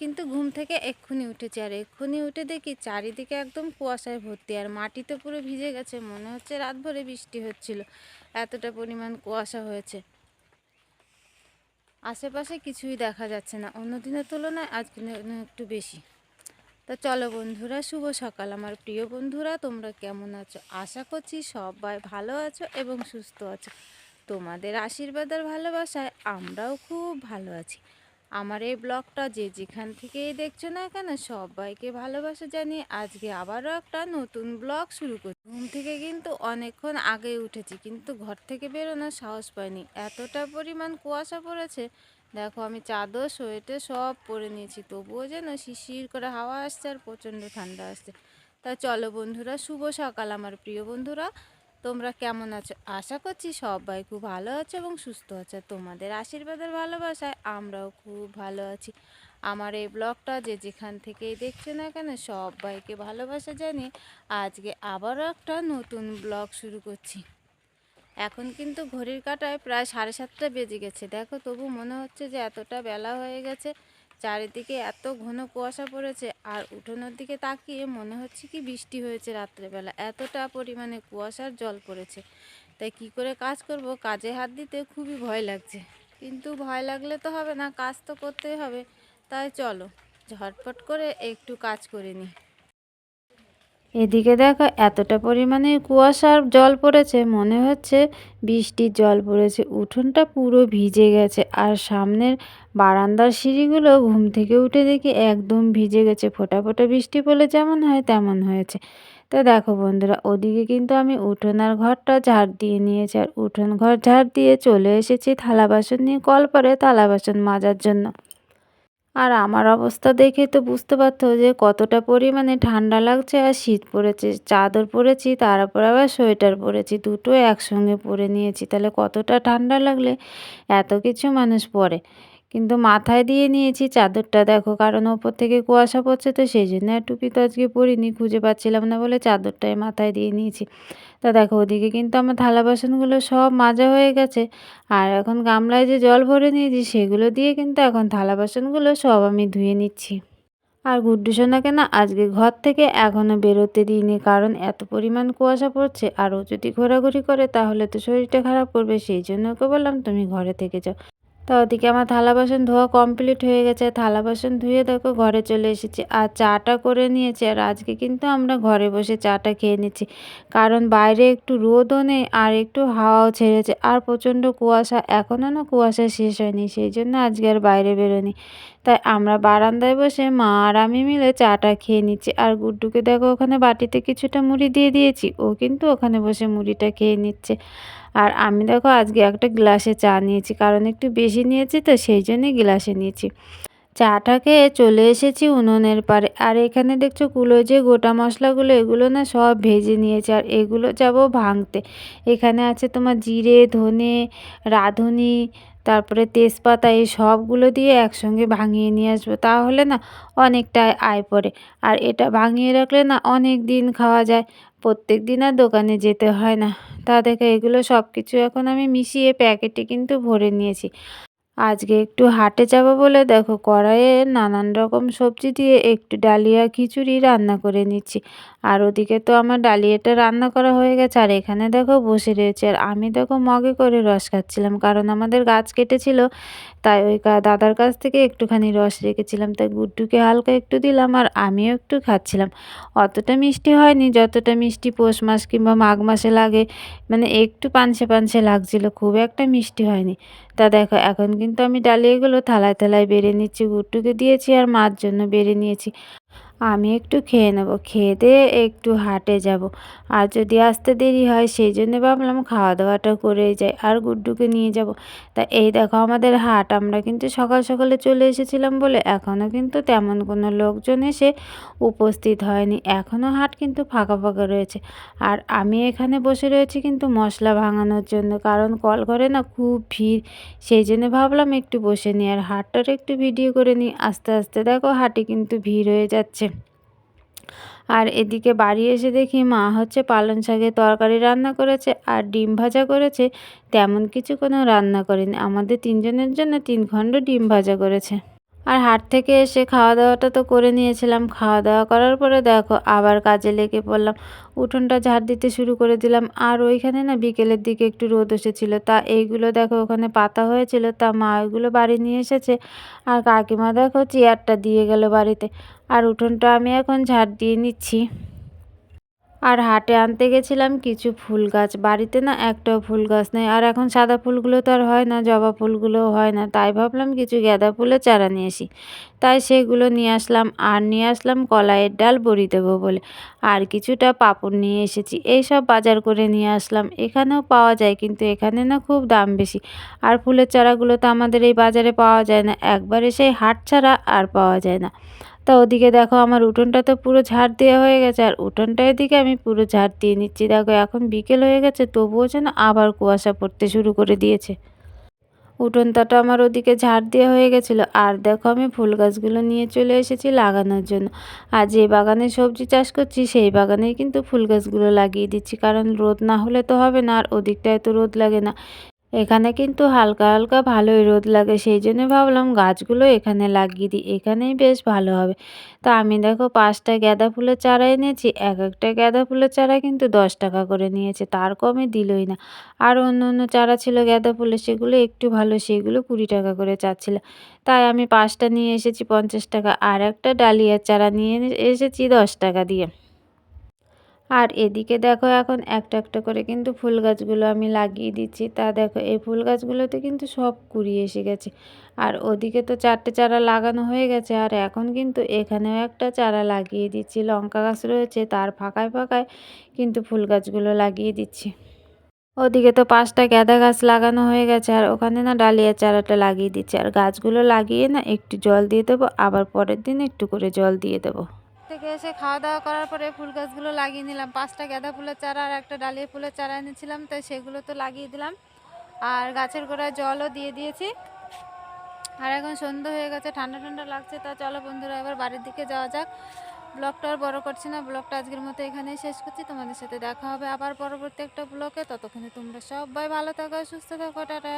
কিন্তু ঘুম থেকে এক্ষুনি উঠেছি। আর এক্ষুনি উঠে দেখি চারিদিকে একদম কুয়াশায় ভর্তি আর মাটিতে পুরো ভিজে গেছে, মনে হচ্ছে রাত ভরে বৃষ্টি হচ্ছিল। এতটা পরিমাণ কুয়াশা হয়েছে। আশেপাশে কিছুই দেখা যাচ্ছে না। অন্য দিনের তুলনায় যেন একটু বেশি। তো চলো বন্ধুরা, শুভ সকাল। আমার প্রিয় বন্ধুরা, তোমরা কেমন আছো? আশা করছি সবাই ভালো আছো এবং সুস্থ আছো। তোমাদের আশীর্বাদ আর ভালোবাসায় আমরাও খুব ভালো আছি। আমার এই ব্লগটা যে যেখান থেকেই দেখছ না কেন, সবাইকে ভালোবাসা জানিয়ে আজকে আবারও একটা নতুন ব্লগ শুরু করছি ঘুম থেকে কিন্তু অনেকক্ষণ আগে উঠেছি, কিন্তু ঘর থেকে বেরোনোর সাহস পাইনি। এতটা পরিমাণ কুয়াশা পড়েছে, দেখো আমি চাদর, সোয়েটার সব পরে নিয়েছি, তবুও যেন শিশির করে হাওয়া আসছে আর প্রচণ্ড ঠান্ডা আসছে। তা চলো বন্ধুরা, শুভ সকাল আমার প্রিয় বন্ধুরা। তোমরা কেমন আছো? আশা করছি সবাই খুব ভালো আছো এবং সুস্থ আছো। তোমাদের আশীর্বাদের ভালোবাসায় আমরাও খুব ভালো আছি। আমার এই ব্লগটা যে যেখান থেকেই দেখছে না কেন, সবাইকে ভালোবাসা জানিয়ে আজকে আবারও একটা নতুন ব্লগ শুরু করছি। এখন কিন্তু ঘড়ির কাটায় প্রায় সাড়ে সাতটা বেজে গেছে। দেখো তবু মনে হচ্ছে যে এতটা বেলা হয়ে গেছে। চারিদিকে এত ঘন কুয়াশা পড়েছে আর উঠোনের দিকে তাকিয়ে মনে হচ্ছে কি বৃষ্টি হয়েছে রাত্রেবেলা। এতটা পরিমাণে কুয়াশার জল পড়েছে। তাই কি করে কাজ করব? কাজে হাত দিতে খুবই ভয় লাগছে। কিন্তু ভয় লাগলে তো হবে না, কাজ তো করতেই হবে। তাই চলো, ঝটপট করে একটু কাজ করে নিই। এদিকে দেখো, এতটা পরিমাণে কুয়াশার জল পড়েছে, মনে হচ্ছে বৃষ্টির জল পড়েছে। উঠোনটা পুরো ভিজে গেছে আর সামনের বারান্দার সিঁড়িগুলো ঘুম থেকে উঠে দেখি একদম ভিজে গেছে। ফোটা ফোটা বৃষ্টি পড়লে যেমন হয় তেমন হয়েছে। তো দেখো বন্ধুরা, ওদিকে কিন্তু আমি উঠোনার ঘরটা ঝাড় দিয়ে নিয়েছি আর উঠোন ঘর ঝাড় দিয়ে চলে এসেছি থালা বাসন নিয়ে কল করে থালা বাসন মাজার জন্য। আর আমার অবস্থা দেখে তো বুঝতে পারতো যে কতটা পরিমাণে ঠান্ডা লাগছে আর শীত পড়েছে, চাদর পরেছি তারপর আবার সোয়েটার পরেছি, দুটো একসঙ্গে পরে নিয়েছি, তাহলে কতটা ঠান্ডা লাগলে? এত কিছু মানুষ পরে। কিন্তু মাথায় দিয়ে নিয়েছি চাদরটা। দেখো, কারণ ওপর থেকে কুয়াশা পড়ছে তো সেই জন্য আর টুপি তো আজকে পরিনি, খুঁজে পাচ্ছিলাম না বলে চাদরটাই মাথায় দিয়ে নিয়েছি। তা দেখো, ওদিকে কিন্তু আমার থালা বাসনগুলো সব মাজা হয়ে গেছে। আর এখন গামলায় যে জল ভরে নিয়েছি সেগুলো দিয়ে কিন্তু এখন থালা বাসনগুলো সব আমি ধুয়ে নিচ্ছি। আর গুড্ডু সোনাকে না আজকে ঘর থেকে এখনও বেরোতে দিইনি, কারণ এত পরিমাণ কুয়াশা পড়ছে। আর ও যদি ঘোরাঘুরি করে তাহলে তো শরীরটা খারাপ করবে, সেই জন্য ওকে বললাম, তুমি ঘরে থেকে যাও। তা ওদিকে আমার থালা বাসন ধোয়া কমপ্লিট হয়ে গেছে। থালা বাসন ধুয়ে দেখো ঘরে চলে এসেছি। আর চাটা করে নিয়েছি আর আজকে কিন্তু আমরা ঘরে বসে চাটা খেয়ে নিচ্ছি। কারণ বাইরে একটু রোদও নেই আর একটু হাওয়াও ছেড়েছে। আর প্রচণ্ড কুয়াশা। এখনও না কুয়াশা শেষ হয়নি। সেই জন্য আজকে আর বাইরে বেরোনি তাই আমরা বারান্দায় বসে মা আর আমি মিলে চাটা খেয়ে নিচ্ছি। আর গুড্ডুকে দেখো, ওখানে বাটিতে কিছুটা মুড়ি দিয়ে দিয়েছি। ও কিন্তু ওখানে বসে মুড়িটা খেয়ে নিচ্ছে। আর আমি দেখো, আজকে একটা গ্লাসে চা নিয়েছি। কারণ একটু বেশি নিয়েছি তো, সেই জন্যই গ্লাসে নিয়েছি। চাটা খেয়ে চলে এসেছি উনুনের পারে আর এখানে দেখছ কুলো যে গোটা মশলাগুলো, এগুলো না সব ভেজে নিয়েছে। আর এগুলো যাব ভাঙতে। এখানে আছে তোমার জিরে, ধনে, রাঁধুনি, তারপরে তেজপাতা, এই সবগুলো দিয়ে একসঙ্গে ভাঙিয়ে নিয়ে আসব। তাহলে না অনেকটা আয় পড়ে। আর এটা ভাঙিয়ে রাখলে না অনেক দিন খাওয়া যায়। প্রত্যেক দিন আর দোকানে যেতে হয় না। তা দেখে, এগুলো সব কিছু এখন আমি মিশিয়ে প্যাকেটে কিন্তু ভরে নিয়েছি। আজকে একটু হাটে যাব বলে দেখো কড়াইয়ে নানান রকম সবজি দিয়ে একটু ডালিয়া খিচুড়ি রান্না করে নিচ্ছি। আর ওদিকে তো আমার ডালিয়াটা রান্না করা হয়ে গেছে। আর এখানে দেখো বসে রয়েছে। আর আমি দেখো মগে করে রস খাচ্ছিলাম, কারণ আমাদের গাছ কেটেছিল, তাই ওই দাদার কাছ থেকে একটুখানি রস রেখেছিলাম। তাই গুড্ডুকে হালকা একটু দিলাম আর আমিও একটু খাচ্ছিলাম। অতটা মিষ্টি হয়নি, যতটা মিষ্টি পৌষ মাস কিংবা মাঘ মাসে লাগে মানে একটু পানসে পানসে লাগছিল, খুব একটা মিষ্টি হয়নি। তা দেখো, এখন কিন্তু আমি ডালিয়াগুলো থালায় থালায় বেড়ে নিচ্ছি গুট্টুকে দিয়েছি আর মার জন্য বেড়ে নিয়েছি। আমি একটু খেয়ে নেব, খেয়ে দিয়ে একটু হাটে যাব। আর যদি আসতে দেরি হয়, সেই জন্য ভাবলাম খাওয়া দাওয়াটা করেই যাই, আর গুড্ডুকে নিয়ে যাব। তা এই দেখো আমাদের হাট, আমরা কিন্তু সকাল সকালে চলে এসেছিলাম বলে এখনও কিন্তু তেমন কোনো লোকজন এসে উপস্থিত হয়নি। এখনও হাট কিন্তু ফাঁকা ফাঁকা রয়েছে। আর আমি এখানে বসে রয়েছি কিন্তু মশলা ভাঙানোর জন্য, কারণ কল করে না খুব ভিড়, সেই জন্য ভাবলাম একটু বসে নিই। আর হাটটার একটু ভিডিও করে নিই। আস্তে আস্তে দেখো হাটে কিন্তু ভিড় হয়ে যাচ্ছে। আর এদিকে বাড়ি এসে দেখি মা হচ্ছে পালং শাকের তরকারি রান্না করেছে আর ডিম ভাজা করেছে। তেমন কিছু কোনো রান্না করেনি। আমাদের তিনজনের জন্য তিন খণ্ড ডিম ভাজা করেছে। আর হাট থেকে এসে খাওয়া দাওয়াটা তো করে নিয়েছিলাম। খাওয়া দাওয়া করার পরে দেখো, আবার কাজে লেগে পড়লাম। উঠোনটা ঝাড় দিতে শুরু করে দিলাম। আর ওইখানে না বিকেলের দিকে একটু রোদ এসেছিল। তা এইগুলো দেখো, ওখানে পাতা হয়েছিল। তা মা ওইগুলো বাড়ি নিয়ে এসেছে। আর কাকিমা দেখো চেয়ারটা দিয়ে গেল বাড়িতে। আর উঠোনটা আমি এখন ঝাড় দিয়ে নিচ্ছি। আর হাটে আনতে গেছিলাম কিছু ফুল গাছ। বাড়িতে না একটাও ফুল গাছ নেই। আর এখন সাদা ফুলগুলো তো আর হয় না, জবা ফুলগুলোও হয় না। তাই ভাবলাম কিছু গাঁদা ফুলের চারা নিয়ে আসি। তাই সেগুলো নিয়ে আসলাম। আর নিয়ে আসলাম কলাইয়ের ডাল বড়ি দেবো বলে। আর কিছুটা পাপড় নিয়ে এসেছি। এই সব বাজার করে নিয়ে আসলাম। এখানেও পাওয়া যায়, কিন্তু এখানে না খুব দাম বেশি। আর ফুলের চারাগুলো তো আমাদের এই বাজারে পাওয়া যায় না। একবারে সেই হাট ছাড়া আর পাওয়া যায় না। তা ওদিকে দেখো আমার উঠোনটা তো পুরো ঝাড় দেওয়া হয়ে গেছে, আর উঠোনটা এদিকে আমি পুরো ঝাড় দিয়ে নিচ্ছি। দেখো এখন বিকেল হয়ে গেছে, তবুও যেন আবার কুয়াশা পড়তে শুরু করে দিয়েছে। উঠোনটাটা আমার ওদিকে ঝাড় দেওয়া হয়ে গেছিল, আর দেখো আমি ফুল গাছগুলো নিয়ে চলে এসেছি লাগানোর জন্য। আর যে বাগানে সবজি চাষ করছি, সেই বাগানেই কিন্তু ফুল গাছগুলো লাগিয়ে দিচ্ছি, কারণ রোদ না হলে তো হবে না, আর ওদিকটায় তো রোদ লাগে না। এখানে কিন্তু হালকা হালকা ভালোই রোদ লাগে, সেই জন্য ভাবলাম গাছগুলো এখানে লাগিয়ে দিই, এখানেই বেশ ভালো হবে। তা আমি দেখো পাঁচটা গাঁদা ফুলের চারা এনেছি, এক একটা গাঁদা ফুলের চারা কিন্তু দশ টাকা করে নিয়েছে, তার কমে দিলই না। আর অন্য অন্য চারা ছিল গাঁদা ফুলের, সেগুলো একটু ভালো, সেগুলো কুড়ি টাকা করে চাচ্ছিল। তাই আমি পাঁচটা নিয়ে এসেছি পঞ্চাশ টাকা, আর একটা ডালিয়ার চারা নিয়ে এসেছি দশ টাকা দিয়ে। আর এদিকে দেখো এখন একটা একটা করে কিন্তু ফুল গাছগুলো আমি লাগিয়ে দিচ্ছি। তা দেখো, এই ফুল গাছগুলোতে কিন্তু সব কুড়ি এসে গেছে। আর ওদিকে তো চারটে চারা লাগানো হয়ে গেছে, আর এখন কিন্তু এখানেও একটা চারা লাগিয়ে দিচ্ছি। লঙ্কা গাছ রয়েছে, তার ফাঁকায় ফাঁকায় কিন্তু ফুল গাছগুলো লাগিয়ে দিচ্ছি। ওদিকে তো পাঁচটা গাঁদা গাছ লাগানো হয়ে গেছে, আর ওখানে না ডালিয়া চারাটা লাগিয়ে দিচ্ছি। আর গাছগুলো লাগিয়ে না একটু জল দিয়ে দেবো, আবার পরের দিন একটু করে জল দিয়ে দেবো। থেকে এসে খাওয়া দাওয়া করার পরে ফুল গাছগুলো লাগিয়ে নিলাম। পাঁচটা গাঁদা ফুলের চারা আর একটা ডালিয়া ফুলের চারা এনেছিলাম, তাই সেগুলো তো লাগিয়ে দিলাম। আর গাছের গোড়ায় জলও দিয়ে দিয়েছি। আর এখন সন্ধ্যা হয়ে গেছে, ঠান্ডা ঠান্ডা লাগছে, তা চলো বন্ধুরা এবার বাড়ির দিকে যাওয়া যাক। ব্লগটা আর বড় করছি না, ব্লগটা আজকের মতো এখানেই শেষ করছি। তোমাদের সাথে দেখা হবে আবার পরবর্তী একটা ব্লগে। ততক্ষণে তোমরা সবাই ভালো থাকো, সুস্থ থাকো, টাটা।